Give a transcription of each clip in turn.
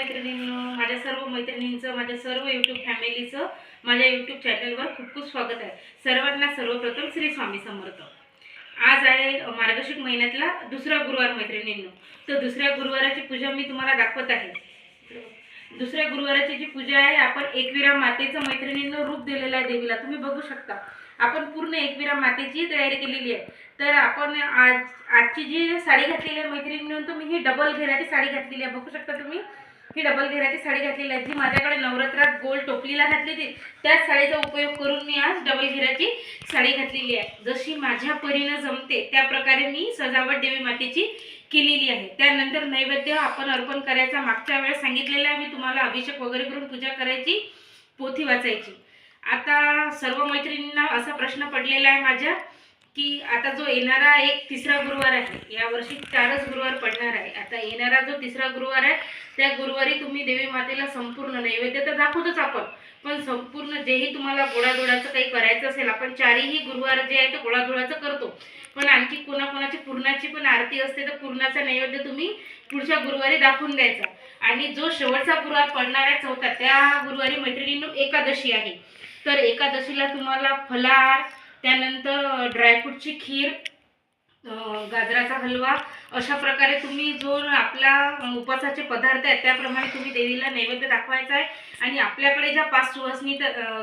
मैत्रिणींनो माझ्या सर्व मैत्रिणींचं माझ्या सर्व यूट्यूब फॅमिलीचं माझ्या यूट्यूब चॅनलवर खूप खूप स्वागत आहे. सर्वांना सर्वप्रथम श्री स्वामी समर्थ. आज आहे मार्गशीर्ष महिन्यातला दुसरा गुरुवार मैत्रिणींनो. तर दुसऱ्या गुरुवाराची पूजा मी तुम्हाला दाखवत आहे. दुसऱ्या गुरुवाराची जी पूजा आहे आपण एकविरा मातेचं मैत्रिणींना रूप दिलेलं आहे देवीला. तुम्ही बघू शकता. आपण पूर्ण एकविरा मातेची तयारी केलेली आहे. तर आपण आज आजची जी साडी घातलेली आहे मैत्रिणींनी तर मी ही डबल घेराची साडी घातलेली आहे. बघू शकता तुम्ही? ही डबल घेराची साडी घातलेली आहे. जी माझ्याकडे नवरात्रात गोल टोपलीला घातली होती त्याच साडीचा उपयोग करून मी आज डबल घेराची साडी घातलेली आहे. जशी माझ्या परीनं जमते त्या प्रकारे मी सजावट देवी मातेची केलेली आहे. त्यानंतर नैवेद्य आपण अर्पण करायचा मागच्या वेळेस सांगितलेलं आहे. मी तुम्हाला अभिषेक वगैरे करून पूजा करायची पोथी वाचायची. आता सर्व मैत्रिणींना असा प्रश्न पडलेला आहे माझ्या. की आता जो येणारा एक तिसरा गुरुवार आहे यावर्षी चारच गुरुवार पडणार आहे. आता येणारा जो तिसरा गुरुवार आहे त्या गुरुवारी तुम्ही देवी मातेला संपूर्ण नैवेद्य तर दाखवतोच आपण. पण संपूर्ण जेही तुम्हाला गोडाधोडाचं काही करायचं असेल आपण चारही गुरुवार जे आहे ते गोडाधोडाचं करतो. पण आणखी कोणाकोणाची पूर्णाची पण आरती असते तर पूर्णाचा नैवेद्य तुम्ही पुढच्या गुरुवारी दाखवून द्यायचा. आणि जो शेवटचा गुरुवार पडणार आहे चौथा त्या गुरुवारी मैत्रिणींनो एकादशी आहे. तर एकादशीला तुम्हाला फलार त्यानंतर ड्रायफ्रूटची खीर गाजराचा हलवा अशा प्रकारे तुम्ही जो आपला उपासाचे उपवासाचे पदार्थ आहेत त्याप्रमाणे तुम्ही देवीला नैवेद्य दाखवायचा आहे. आणि आपल्याकडे ज्या पाच सुवासिनी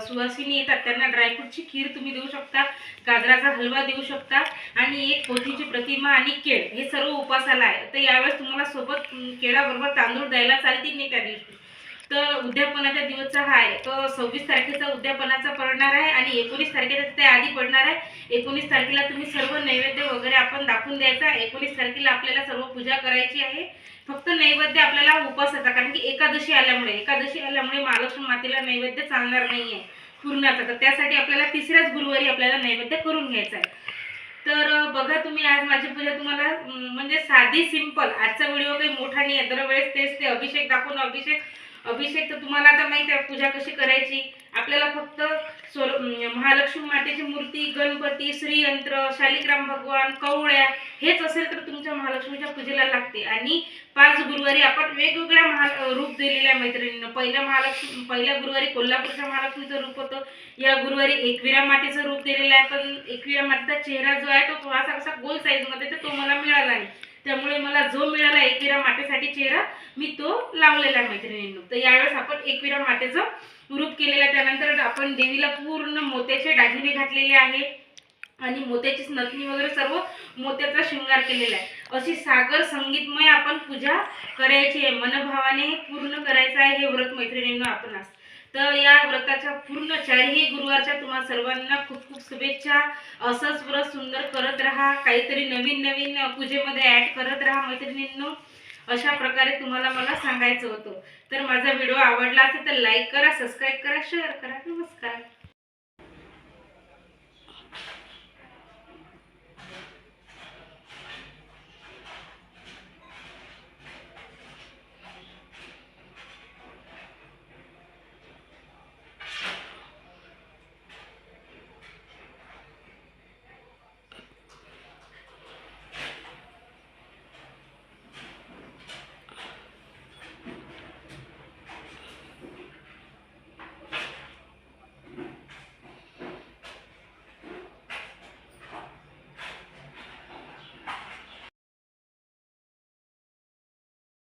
सुवासिनी येतात त्यांना ड्रायफ्रूटची खीर तुम्ही देऊ शकता गाजराचा हलवा देऊ शकता. आणि एक पोथीची प्रतिमा आणि केळ हे सर्व उपासाला आहे. तर यावेळेस तुम्हाला सोबत केळाबरोबर तांदूळ द्यायला चालतील नाही त्या दिवशी. तर उद्यापनाचा दिवस हा आहे. तो सव्वीस तारखेचा उद्यापनाचा पडणार आहे आणि एकोणीस तारखेचा त्या आधी पडणार आहे. एकोणीस तारखेला तुम्ही सर्व नैवेद्य वगैरे आपण दाखवून द्यायचा. एकोणीस तारखेला आपल्याला सर्व पूजा करायची आहे. फक्त नैवेद्य आपल्याला उपासाचा कारण की एकादशी आल्यामुळे एकादशी आल्यामुळे महालक्ष्मी मातेला नैवेद्य चालणार नाही आहे पूर्णाचा. तर त्यासाठी आपल्याला तिसऱ्याच गुरुवारी आपल्याला नैवेद्य करून घ्यायचा आहे. तर बघा तुम्ही आज माझी पूजा तुम्हाला म्हणजे साधी सिंपल. आजचा व्हिडिओ काही मोठा नाही आहे दरवेळेस तेच ते अभिषेक दाखवून अभिषेक अभिषेक तर तुम्हाला आता माहीत आहे पूजा कशी करायची? आपल्याला फक्त सोल महालक्ष्मी मातेची मूर्ती गणपती श्रीयंत्र शालिग्राम भगवान कवळ्या हेच असेल तर तुमच्या महालक्ष्मीच्या पूजेला लागते. आणि पाच गुरुवारी आपण वेगवेगळ्या महा रूप दिलेल्या आहे मैत्रिणींना. पहिल्या महालक्ष्मी पहिल्या गुरुवारी कोल्हापूरच्या महालक्ष्मीचं रूप होतं. या गुरुवारी एकविरा मातेचं रूप दिलेलं आहे. पण एकविरा मातेचा चेहरा जो आहे तो थोडासा कसा गोल साईजमध्ये तर तो मला मिळाला नाही. त्यामुळे मला जो मिळाला एकविरा मातेसाठी चेहरा मी तो लावलेला आहे मैत्रिणींनो. तर यावेळेस आपण एकविरा मातेचं रूप केलेलं आहे. त्यानंतर आपण देवीला पूर्ण मोत्याचे दागिने घातलेले आहे. आणि मोत्याची नथनी वगैरे सर्व मोत्याचा शृंगार केलेला आहे. अशी सागर संगीतमय आपण पूजा करायची आहे. मनभावाने पूर्ण करायचं आहे हे व्रत मैत्रिणींनो आपण आज. तर या व्रताच्या पूर्ण चारही गुरुवारच्या तुम्हा सर्वांना खूप खूप शुभेच्छा. असंच व्रत सुंदर करत राहा. काहीतरी नवीन नवीन पूजेमध्ये ॲड करत राहा मैत्रिणींनो. अशा प्रकारे तुम्हाला मला सांगायचं होतं. तर माझा व्हिडिओ आवडला असेल तर लाईक करा सबस्क्राईब करा शेअर करा. नमस्कार.